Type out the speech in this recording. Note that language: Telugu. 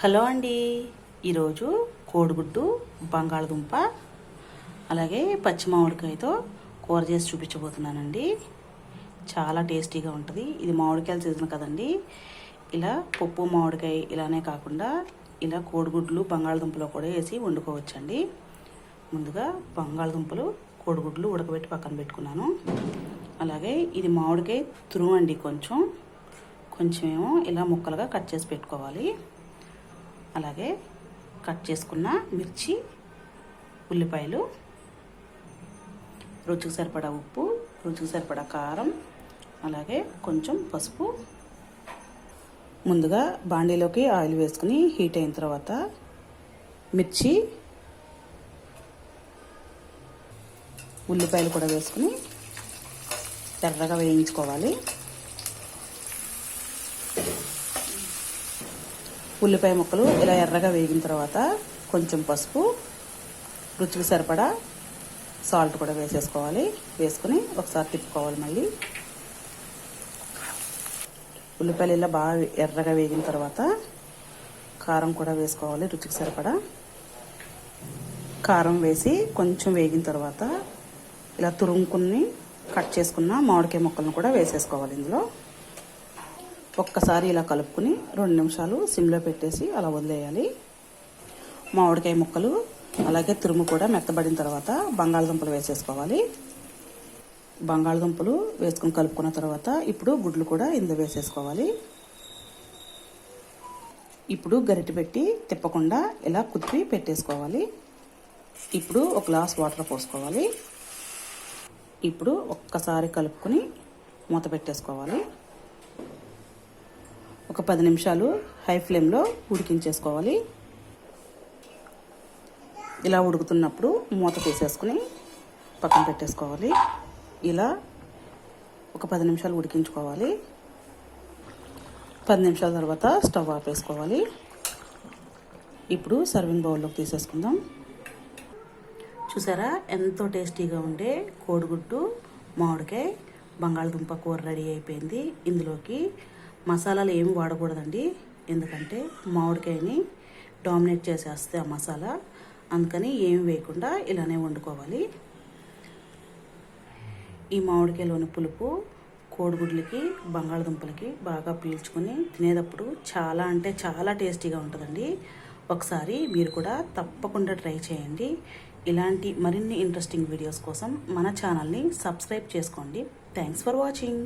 హలో అండి. ఈరోజు కోడిగుడ్డు బంగాళదుంప అలాగే పచ్చి మామిడికాయతో కూర చేసి చూపించబోతున్నానండి. చాలా టేస్టీగా ఉంటుంది. ఇది మామిడికాయల సీజన్ కదండి. ఇలా పప్పు మామిడికాయ ఇలానే కాకుండా ఇలా కోడిగుడ్లు బంగాళదుంపలో కూడా వేసి వండుకోవచ్చండి. ముందుగా బంగాళదుంపలు కోడిగుడ్లు ఉడకబెట్టి పక్కన పెట్టుకున్నాను. అలాగే ఇది మామిడికాయ తురువండి కొంచెం. కొంచెమేమో ఇలా ముక్కలుగా కట్ చేసి పెట్టుకోవాలి. అలాగే కట్ చేసుకున్న మిర్చి ఉల్లిపాయలు రుచికి సరిపడా ఉప్పు రుచికి సరిపడా కారం అలాగే కొంచెం పసుపు. ముందుగా బాండీలోకి ఆయిల్ వేసుకుని హీట్ అయిన తర్వాత మిర్చి ఉల్లిపాయలు కూడా వేసుకుని ఎర్రగా వేయించుకోవాలి. ఉల్లిపాయ ముక్కలు ఇలా ఎర్రగా వేగిన తర్వాత కొంచెం పసుపు రుచికి సరిపడా సాల్ట్ కూడా వేసేసుకోవాలి. వేసుకుని ఒకసారి తిప్పుకోవాలి మళ్ళీ. ఉల్లిపాయలు ఇలా బాగా ఎర్రగా వేగిన తర్వాత కారం కూడా వేసుకోవాలి రుచికి సరిపడా. కారం వేసి కొంచెం వేగిన తర్వాత ఇలా తురుముకుని కట్ చేసుకున్న మామిడికాయ ముక్కలను కూడా వేసేసుకోవాలి ఇందులో. ఒక్కసారి ఇలా కలుపుకుని రెండు నిమిషాలు సిమ్లో పెట్టేసి అలా వదిలేయాలి. మామిడికాయ ముక్కలు అలాగే తురుము కూడా మెత్తబడిన తర్వాత బంగాళదుంపలు వేసేసుకోవాలి. బంగాళదుంపలు వేసుకుని కలుపుకున్న తర్వాత ఇప్పుడు గుడ్లు కూడా ఇందులో వేసేసుకోవాలి. ఇప్పుడు గరిటె పెట్టి తిప్పకుండా ఇలా కుదిపి పెట్టేసుకోవాలి. ఇప్పుడు ఒక గ్లాస్ వాటర్ పోసుకోవాలి. ఇప్పుడు ఒక్కసారి కలుపుకొని మూత పెట్టేసుకోవాలి. ఒక పది నిమిషాలు హై ఫ్లేమ్లో ఉడికించేసుకోవాలి. ఇలా ఉడుకుతున్నప్పుడు మూత తీసేసుకుని పక్కన పెట్టేసుకోవాలి. ఇలా ఒక పది నిమిషాలు ఉడికించుకోవాలి. పది నిమిషాల తర్వాత స్టవ్ ఆపేసుకోవాలి ఇప్పుడు సర్వింగ్ బౌల్లోకి తీసేసుకుందాం. చూసారా? ఎంతో టేస్టీగా ఉండే కోడిగుడ్డు మామిడికాయ బంగాళదుంప కూర రెడీ అయిపోయింది. ఇందులోకి మసాలాలు ఏమి వాడకూడదండి. ఎందుకంటే మామిడికాయని డామినేట్ చేసేస్తే ఆ మసాలా. అందుకని ఏమి వేయకుండా ఇలానే వండుకోవాలి. ఈ మామిడికాయలోని పులుపు కోడిగుడ్లకి బంగాళదుంపలకి బాగా పీల్చుకొని తినేటప్పుడు చాలా అంటే చాలా టేస్టీగా ఉంటుందండి. ఒకసారి మీరు కూడా తప్పకుండా ట్రై చేయండి. ఇలాంటి మరిన్ని ఇంట్రెస్టింగ్ వీడియోస్ కోసం మన ఛానల్ని సబ్స్క్రైబ్ చేసుకోండి. Thanks for watching.